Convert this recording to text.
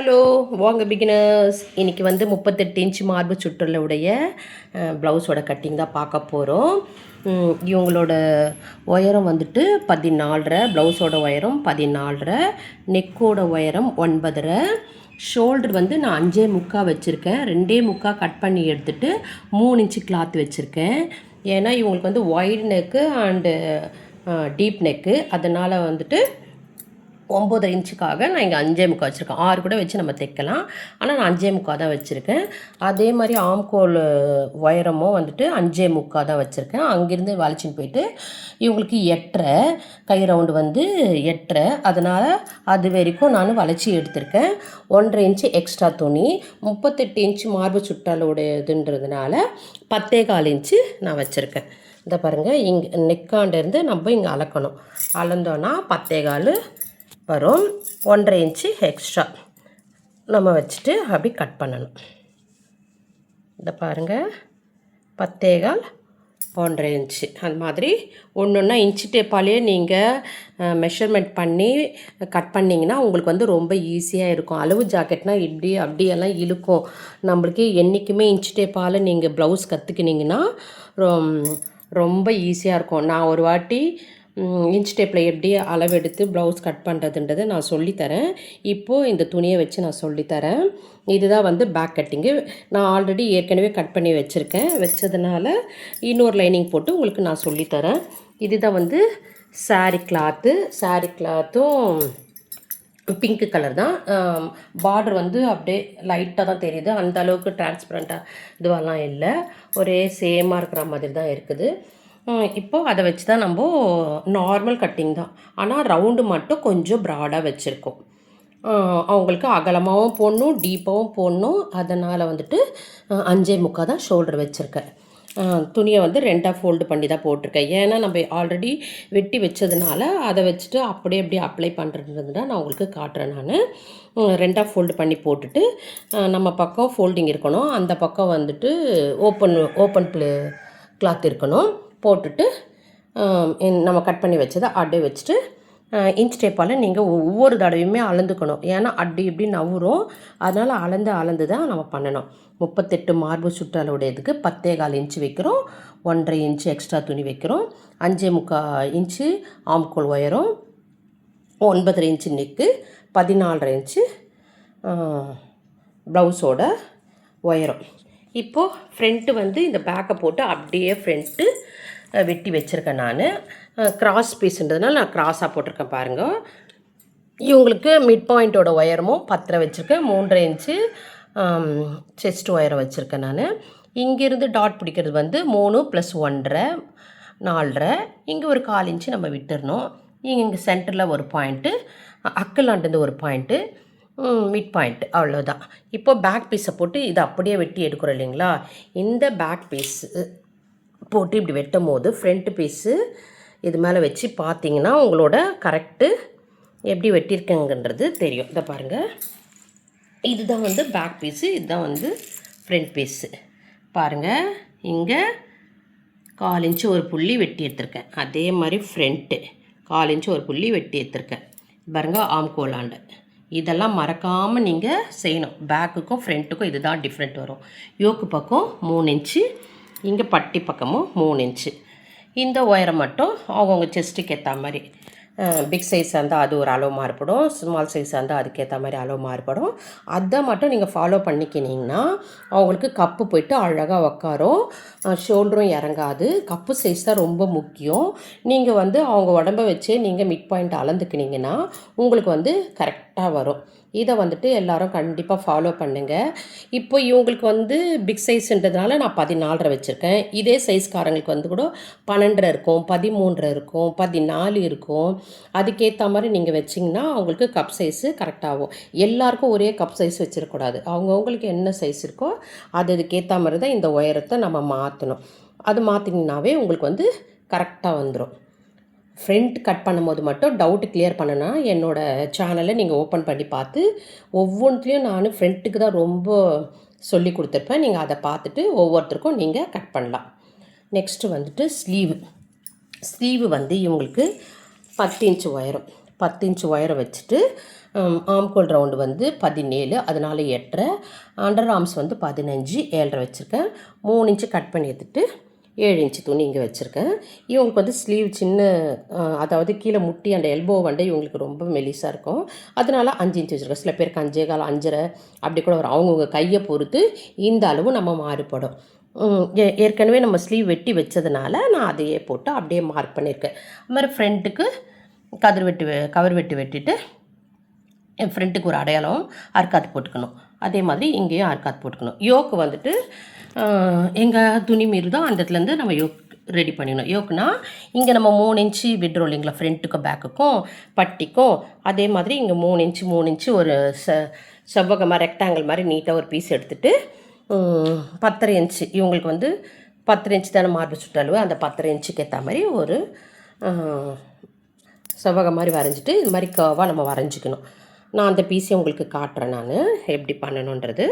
Hello வாங்க beginners இன்றைக்கி வந்து முப்பத்தெட்டு இன்ச் மார்பு சுற்றல உடைய ப்ளவுஸோட கட்டிங் தான் பார்க்க போகிறோம் இவங்களோட உயரம் வந்துட்டு பதினாலரை ப்ளவுஸோட உயரம் பதினாலரை நெக்கோட உயரம் ஒன்பதரை. ஷோல்டர் வந்து நான் அஞ்சே முக்கா வச்சுருக்கேன். ரெண்டே முக்கா கட் பண்ணி எடுத்துட்டு மூணு இன்ச்சு கிளாத் வச்சுருக்கேன். ஏன்னா இவங்களுக்கு வந்து white neck and deep neck அதனால் வந்துட்டு ஒம்பது இன்ச்சுக்காக நான் இங்கே அஞ்சே முக்கால் வச்சுருக்கேன். ஆறு கூட வச்சு நம்ம தைக்கலாம். ஆனால் நான் அஞ்சே முக்கால் தான் வச்சுருக்கேன். அதே மாதிரி ஆம்கோல் உயரமும் வந்துட்டு அஞ்சே முக்கா தான் வச்சுருக்கேன். அங்கேருந்து வளைச்சின்னு போயிட்டு இவங்களுக்கு எட்டரை கை ரவுண்டு வந்து எட்டரை. அதனால் அது வரைக்கும் நான் வளைச்சி எடுத்திருக்கேன். ஒன்றரை இன்ச்சு எக்ஸ்ட்ரா துணி முப்பத்தெட்டு இன்ச்சு மார்பு சுட்டாலோடையதுன்றதுனால பத்தே கால் இன்ச்சு நான் வச்சுருக்கேன். இந்த பாருங்கள் இங்கே நெக்காண்டேருந்து நம்ம இங்கே அளக்கணும். அளந்தோன்னா பத்தே கால் வரும். ஒன்றரை இன்ச்சு எக்ஸ்ட்ரா நம்ம வச்சுட்டு அப்படி கட் பண்ணணும். இந்த பாருங்கள் பத்தேகால் ஒன்றரை இன்ச்சு அது மாதிரி ஒன்று ஒன்றா இன்ச்சு டேப்பாலேயே நீங்கள் மெஷர்மெண்ட் பண்ணி கட் பண்ணிங்கன்னா உங்களுக்கு வந்து ரொம்ப ஈஸியாக இருக்கும். அளவு ஜாக்கெட்னால் இப்படி அப்படியெல்லாம் இழுக்கும். நம்மளுக்கு என்றைக்குமே இன்ச்சு டேப்பால் நீங்கள் ப்ளவுஸ் கற்றுக்கினீங்கன்னா ரொம்ப ஈஸியாக இருக்கும். நான் ஒரு வாட்டி இன்ச் டேப்பில் எப்படி அளவெடுத்து ப்ளவுஸ் கட் பண்ணுறதுன்றதை நான் சொல்லித்தரேன். இப்போது இந்த துணியை வச்சு நான் சொல்லித்தரேன். இதுதான் வந்து பேக் கட்டிங்கு நான் ஆல்ரெடி ஏற்கனவே கட் பண்ணி வச்சுருக்கேன். வச்சதுனால இன்னொரு லைனிங் போட்டு உங்களுக்கு நான் சொல்லித்தரேன். இதுதான் வந்து சாரி கிளாத்து சாரி கிளாத்தும் பிங்க்கு கலர் தான். பார்டர் வந்து அப்படியே லைட்டாக தான் தெரியுது. அந்த அளவுக்கு டிரான்ஸ்பரண்ட்டாக இதுவெல்லாம் இல்லை. ஒரே சேமாக இருக்கிற மாதிரி தான் இருக்குது. இப்போது அதை வச்சு தான் நம்ம நார்மல் கட்டிங் தான். ஆனால் ரவுண்டு மட்டும் கொஞ்சம் ப்ராடாக வச்சுருக்கோம். அவங்களுக்கு அகலமாகவும் போடணும் டீப்பாகவும் போடணும். அதனால் வந்துட்டு அஞ்சே முக்கால் தான் ஷோல்டர் வச்சுருக்கேன். துணியை வந்து ரெண்டாக ஃபோல்டு பண்ணி தான் போட்டிருக்கேன். ஏன்னா நம்ம ஆல்ரெடி வெட்டி வச்சதுனால அதை வச்சுட்டு அப்படியே அப்படியே அப்ளை பண்ணுறது தான் நான் உங்களுக்கு காட்டுறேன் நான். ரெண்டாக ஃபோல்டு பண்ணி போட்டுட்டு நம்ம பக்கம் ஃபோல்டிங் இருக்கணும். அந்த பக்கம் வந்துட்டு ஓப்பன் ஓப்பன் கிளாத் இருக்கணும். போட்டுட்டு நம்ம கட் பண்ணி வச்சதை அப்படியே வச்சுட்டு இன்ச் டேப்பால் நீங்கள் ஒவ்வொரு தடவையுமே அளந்துக்கணும். ஏன்னா அப்படி இப்படி நவுரும் அதனால் அளந்து அளந்து தான் நம்ம பண்ணணும். முப்பத்தெட்டு மார்பு சுற்றளவுடையதுக்கு பத்தே கால் இன்ச்சு வைக்கிறோம். ஒன்றரை இன்ச்சு எக்ஸ்ட்ரா துணி வைக்கிறோம். அஞ்சே முக்கால் இன்ச்சு ஆம்கோல் உயரம். ஒன்பதரை இன்ச்சு நெக்கு பதினாலரை இன்ச்சு ப்ளவுஸோட உயரம். இப்போது ஃப்ரண்ட்டு வந்து இந்த பேக்கை போட்டு அப்படியே ஃப்ரண்ட்டு வெட்டி வச்சுருக்கேன் நான். கிராஸ் பீஸுன்றதுனால நான் கிராஸாக போட்டிருக்கேன் பாருங்கள் இவங்களுக்கு மிட் பாயிண்ட்டோட ஒயரமும் பத்தரை வச்சுருக்கேன். மூன்றரை இன்ச்சு செஸ்ட் ஒயரை வச்சுருக்கேன் நான். இங்கேருந்து டாட் பிடிக்கிறது வந்து மூணு ப்ளஸ் ஒன்றரை நாலரை. இங்கே ஒரு கால் இன்ச்சு நம்ம விட்டுறணும். இங்கே இங்கே சென்டரில் ஒரு பாயிண்ட்டு அக்கலாண்டு ஒரு பாயிண்ட்டு மிட் பாயிண்ட் அவ்வளோதான் இப்போ பேக் பீஸை போட்டு இதை அப்படியே வெட்டி எடுக்கிறோம் இல்லைங்களா? இந்த பேக் பீஸு போட்டு இப்படி வெட்டும் போது ஃப்ரண்ட் பீஸு இது மேலே வச்சு பார்த்தீங்கன்னா உங்களோட கரெக்டு எப்படி வெட்டியிருக்கேங்கன்றது தெரியும். இதை பாருங்கள் இதுதான் வந்து பேக் பீஸு இதுதான் வந்து ஃப்ரண்ட் பீஸு பாருங்கள் இங்கே கால் இன்ச்சு ஒரு புள்ளி வெட்டி எடுத்திருக்கேன். அதே மாதிரி ஃப்ரண்ட்டு கால் இன்ச்சு ஒரு புள்ளி வெட்டி எடுத்திருக்கேன். பாருங்கள் ஆம்கோலாண்டு இதெல்லாம் மறக்காமல் நீங்கள் செய்யணும். பேக்குக்கும் ஃப்ரண்ட்டுக்கும் இதுதான் டிஃப்ரெண்ட் வரும். யோக்கு பக்கம் மூணு இன்ச்சு இங்கே பட்டி பக்கமும் மூணு இன்ச்சு இந்த ஒயரை மட்டும் அவங்கவுங்க செஸ்ட்டுக்கு ஏற்ற மாதிரி பிக் சைஸாக இருந்தால் அது ஒரு அளவு மாறுபடும் ஸ்மால் சைஸாக இருந்தால் அதுக்கேற்ற மாதிரி அளவு மாறுபடும். அதை மட்டும் நீங்கள் ஃபாலோ பண்ணிக்கினீங்கன்னா அவங்களுக்கு கப்பு போயிட்டு அழகாக உக்காரும் ஷோல்டரும் இறங்காது. கப்பு சைஸ் தான் ரொம்ப முக்கியம். நீங்கள் வந்து அவங்க உடம்ப வச்சு நீங்கள் மிட் பாயிண்ட் அளந்துக்கினீங்கன்னா உங்களுக்கு வந்து கரெக்டாக வரும். இதை வந்துட்டு எல்லாரும் கண்டிப்பாக ஃபாலோ பண்ணுங்கள் இப்போ இவங்களுக்கு வந்து பிக் சைஸ்ன்றதுனால நான் பதினாலரை வச்சுருக்கேன். இதே சைஸ்காரங்களுக்கு வந்து கூட பன்னெண்டரை இருக்கும் பதிமூன்றரை இருக்கும் பதினாலு இருக்கும். அதுக்கேற்ற மாதிரி நீங்கள் வச்சிங்கன்னா அவங்களுக்கு கப் சைஸு கரெக்டாகும் எல்லாருக்கும் ஒரே கப் சைஸ் வச்சிடக்கூடாது அவங்கவுங்களுக்கு என்ன சைஸ் இருக்கோ அது அதுக்கேற்ற மாதிரி தான் இந்த உயரத்தை நம்ம மாற்றணும் அது மாற்றிங்கனாவே உங்களுக்கு வந்து கரெக்டாக வந்துடும் ஃப்ரண்ட் கட் பண்ணும்போது மட்டும் டவுட் கிளியர் பண்ணனா என்னோடய சேனலை நீங்கள் ஓப்பன் பண்ணி பார்த்து ஒவ்வொன்றுலேயும் நான் ஃப்ரண்ட்டுக்கு தான் ரொம்ப சொல்லி கொடுத்துருப்பேன். நீங்கள் அதை பார்த்துட்டு ஒவ்வொருத்தருக்கும் நீங்கள் கட் பண்ணலாம். நெக்ஸ்ட்டு வந்துட்டு ஸ்லீவு ஸ்லீவு வந்து இவங்களுக்கு பத்து இன்ச்சு உயரம். பத்து இன்ச்சு உயரம் வச்சுட்டு ஆம்கோல் ரவுண்டு வந்து பதினேழு அதனால எட்டரை. அண்டர் ஆர்ம்ஸ் வந்து பதினஞ்சு ஏழரை வச்சுருக்கேன். மூணு இன்ச்சு கட் பண்ணி எடுத்துட்டு ஏழு இன்ச்சு துணி இங்கே வச்சுருக்கேன். இவங்களுக்கு வந்து ஸ்லீவ் சின்ன அதாவது கீழே முட்டி அந்த எல்போ வந்து இவங்களுக்கு ரொம்ப மெலிசாக இருக்கும். அதனால் அஞ்சு இன்ச்சு வச்சுருக்கேன் சில பேருக்கு அஞ்சே கால் அஞ்சரை அப்படி கூட வரும். அவங்கவுங்க கையை பொறுத்து இந்த அளவு நம்ம மாறுபடும். ஏ- ஏற்கனவே நம்ம ஸ்லீவ் வெட்டி வச்சதுனால நான் அதையே போட்டு அப்படியே மார்க் பண்ணியிருக்கேன். அது மாதிரி ஃப்ரண்ட்டுக்கு கதிர் வெட்டி வெ- கவர் வெட்டி வெட்டிட்டு என் ஃப்ரெண்டுக்கு ஒரு அடையாளம் அறுக்காது போட்டுக்கணும். அதே மாதிரி இங்கேயும் ஆர்காத் போட்டுக்கணும். யோக்கு வந்துட்டு எங்கள் துணி மீறி தான் அந்த இடத்துலேருந்து நம்ம யோக் ரெடி பண்ணிடணும். யோக்குனா இங்கே நம்ம மூணு இன்ச்சு விட்ரோ இல்லைங்களா ஃப்ரண்ட்டுக்கும் பேக்குக்கும் பட்டிக்கும் அதே மாதிரி இங்கே மூணு இன்ச்சு மூணு இன்ச்சு ஒரு ச செவ்வகமாக ரெக்டாங்கிள் மாதிரி நீட்டாக ஒரு பீஸ் எடுத்துகிட்டு பத்தரை இன்ச்சு இவங்களுக்கு வந்து பத்தரை இன்ச்சு தானே மார்பு சுற்றளவு அந்த பத்தரை இன்ச்சுக்கு ஏற்ற மாதிரி ஒரு செவ்வகம் மாதிரி வரைஞ்சிட்டு இது மாதிரி கர்வாக நம்ம வரைஞ்சிக்கணும். நான் அந்த பீஸை உங்களுக்கு காட்டுறேன் நான். எப்படி பண்ணணுன்றது.